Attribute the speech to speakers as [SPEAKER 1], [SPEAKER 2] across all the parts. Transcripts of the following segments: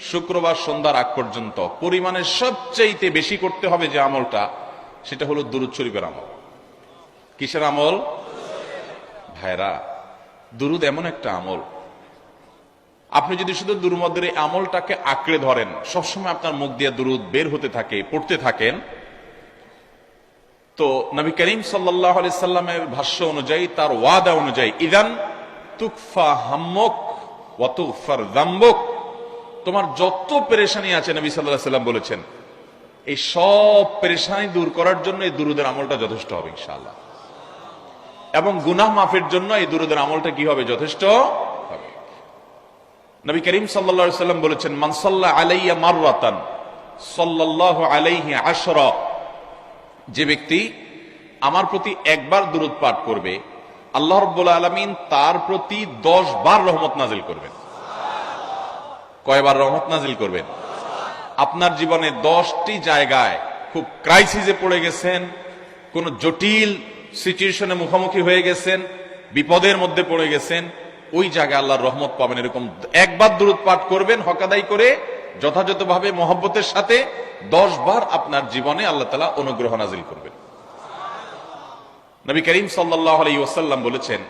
[SPEAKER 1] শুক্রবার সন্ধ্যার আগ পর্যন্ত পরিমাণে সবচেয়েতে বেশি করতে হবে যে আমলটা, সেটা হলো দুরুদ শরীফের আমল। কিসের আমল? ভাইরা দুরুদ এমন একটা আমল। আপনি যদি শুধু দুর্মদের এই আমলটাকে আঁকড়ে ধরেন, সবসময় আপনার মুখ দিয়ে দুরুদ বের হতে থাকে, পড়তে থাকেন, তো নবী করিম সাল্লামের ভাষ্য অনুযায়ী, তার ওয়াদা অনুযায়ী, ইদান তুকফা হাম্মক ওয়াতুফার দাম্বক তোমার যত পেরেশানি আছে নবী সাল্লাহ সাল্লাম বলেছেন, এই সব পেরেশানি দূর করার জন্য এই দুরুদের আমলটা যথেষ্ট হবে ইনশাআল্লাহ। এবং গুনাহ মাফের জন্য এই দুরুদের আমলটা কি হবে? যথেষ্ট হবে। নবী করিম সাল্লা সাল্লাম বলেছেন মানসাল্লাহ আলাইয়া মাররাতান সাল্লাহ আলাইহি যে ব্যক্তি আমার প্রতি একবার দূরত পাঠ করবে, আল্লাহ রব্বুল আলমিন তার প্রতি দশ বার রহমত নাজিল করবেন। কয়বার রহমত নাজিল করবেন? আপনার জীবনে দশটি জায়গায় খুব ক্রাইসিসে পড়ে গেছেন, কোন জটিল সিচুয়েশনে মুখোমুখি হয়ে গেছেন, বিপদের মধ্যে পড়ে গেছেন, ওই জায়গায় আল্লাহর রহমত পাবেন এরকম একবার দূরত পাঠ করবেন হকাদাই করে যথাযথভাবে মহব্বতের সাথে দশ বার আপনার জীবনে আল্লাহ তালা অনুগ্রহ নাজিল করবেন। নবী করিম ওসাল্লাম বলেছেন,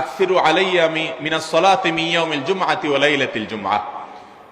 [SPEAKER 1] আকসিরু আলাইয়া মিনা সলাতে মিয়াউমিল জুমআতি ওয়া লাইলাতিল জুমআহ।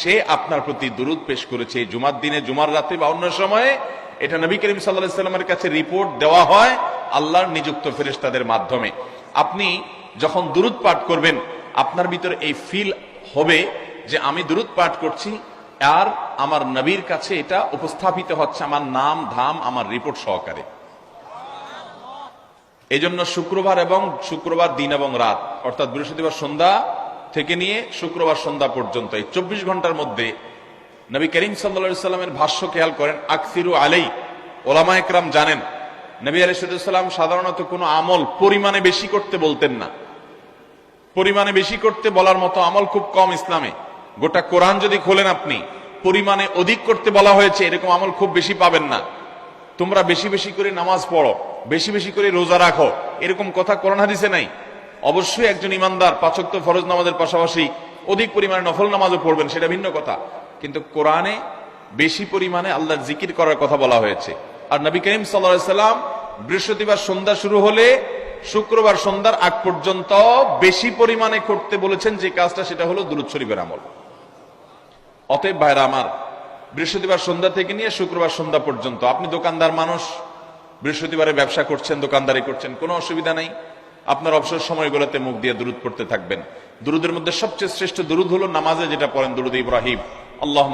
[SPEAKER 1] সে আপনার প্রতি দুরুদ পেশ করেছে। জুমার দিনে, জুমার রাতে বা অন্য সময়ে এটা নবী করিম সাল্লাহ সাল্লামের কাছে রিপোর্ট দেওয়া হয় আল্লাহর নিযুক্ত ফেরেস্তাদের মাধ্যমে। আপনি যখন দুরুদ পাঠ করবেন, আপনার ভিতরে এই ফিল হবে যে আমি দুরুদ পাঠ করছি আর আমার নবীর কাছে এটা উপস্থাপিত হচ্ছে, আমার নাম, ধাম, আমার রিপোর্ট সহকারে। এই জন্য শুক্রবার এবং শুক্রবার দিন এবং রাত, অর্থাৎ বৃহস্পতিবার সন্ধ্যা থেকে নিয়ে শুক্রবার সন্ধ্যা পর্যন্ত, এই চব্বিশ ঘণ্টার মধ্যে নবী করিম সাল্লা সাল্লামের ভাষ্য খেয়াল করেন, আকসিরু আলাই ওলামা একরাম জানেন, নবী আলাইসাল্লাম সাধারণত কোনো আমল পরিমাণে বেশি করতে বলতেন না। পরিমাণে বেশি করতে বলার মতো আমল খুব কম ইসলামে। গোটা কোরআন যদি খোলেন আপনি, পরিমাণে অধিক করতে বলা হয়েছে, এরকম আমল খুব বেশি পাবেন না। তোমরা বেশি বেশি করে নামাজ পড়ো, বেশি বেশি করে রোজা রাখো, এরকম কথা কোরআন হাদিসে নাই। অবশ্যই একজন ইমানদার পাচক্ত ফরজ নামাজের পাশাপাশি অধিক পরিমাণে নফল নামাজও পড়বেন, সেটা ভিন্ন কথা। কিন্তু কোরআনে বেশি পরিমাণে আল্লাহর জিকির করার কথা বলা হয়েছে। আর নবী করিম সাল্লাম বৃহস্পতিবার সন্ধ্যা শুরু হলে শুক্রবার সন্ধ্যার আগ পর্যন্ত বেশি পরিমাণে করতে বলেছেন, যে কাজটা সেটা হলো দুরুদ শরীফের আমল। অতএব ভাইরা আমার, বৃহস্পতিবার সন্ধ্যা থেকে নিয়ে শুক্রবার সন্ধ্যা পর্যন্ত আপনি দোকানদার মানুষ, বৃহস্পতিবারে ব্যবসা করছেন, দোকানদারি করছেন, কোনো অসুবিধা নাই। আপনার অবসর সময়গুলোতে মুখ দিয়ে দুরুদ পড়তে থাকবেন। দুরুদের মধ্যে সবচেয়ে শ্রেষ্ঠ দুরুদ হলো নামাজে যেটা পড়েন দুরুদ ইব্রাহিম। আল্লাহ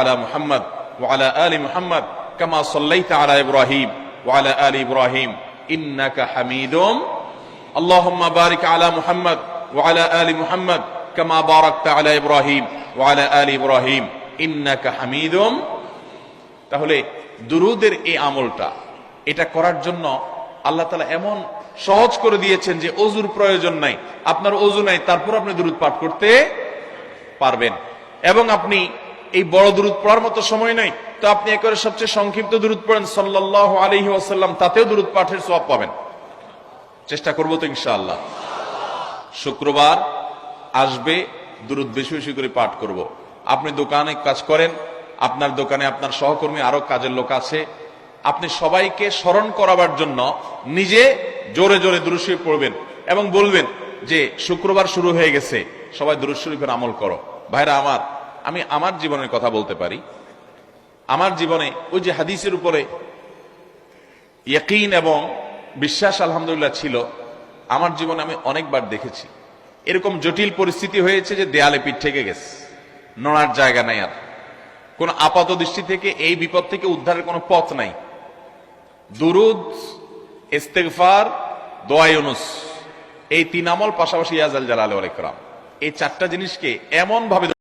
[SPEAKER 1] আলা মুহাম্মদ ওয়ালা আলী মুহাম্মদ কামা সাল্লাইতা আলা ইব্রাহিম ওয়ালা আলী ইব্রাহিম। ইন্নাকা হামিদুম। আল্লাহুম্মা বারিক আলা মুহাম্মদ আলী মুহাম্মদ কামা বারাকতা আলা ইব্রাহিম আলী ইব্রাহিম। ইন্নাকা হামিদুম। তাহলে দুরুদের এই আমলটা, এটা করার জন্য আল্লাহ তালা এমন সহজ করে দিয়েছেন যে অজুর প্রয়োজন নাই। আপনার অজু নাই, তারপর আপনি দূরত পাঠ করতে পারবেন। এবং আপনি এই বড় দূরত পড়ার মতো সময় নাই, তো আপনি একেবারে সবচেয়ে সংক্ষিপ্ত দূরত পড়েন সাল্লাহ আলহি আসাল্লাম তাতেও দূরত পাঠের সব পাবেন। চেষ্টা করব তো ইনশাআল্লাহ। শুক্রবার আসবে দূরত বেশি বেশি করে পাঠ করব। আপনি দোকানে কাজ করেন, আপনার দোকানে আপনার সহকর্মী আরও কাজের লোক আছে। আপনি সবাইকে স্মরণ করাবার জন্য নিজে জোরে জোরে দুরুশরীফ পড়বেন এবং বলবেন যে শুক্রবার শুরু হয়ে গেছে, সবাই দুরুশরীফের আমল করো। ভাইরা আমার, আমি আমার জীবনের কথা বলতে পারি। আমার জীবনে ওই যে হাদিসের উপরে ইয়কিন এবং বিশ্বাস আলহামদুলিল্লাহ ছিল, আমার জীবনে আমি অনেকবার দেখেছি। এরকম জটিল পরিস্থিতি হয়েছে যে দেয়ালে পিঠ থেকে গেছে, নড়ার জায়গা নাই আর। কোন আপাত দৃষ্টি থেকে, এই বিপদ থেকে উদ্ধারের কোনো পথ নাই। দুরুদ ইস্তেগফার দোয়ায়ুনুস এই তিন আমল পাশাপাশি ইয়াজাল জালাল আলাইকরাম এই চারটা জিনিসকে এমন ভাবে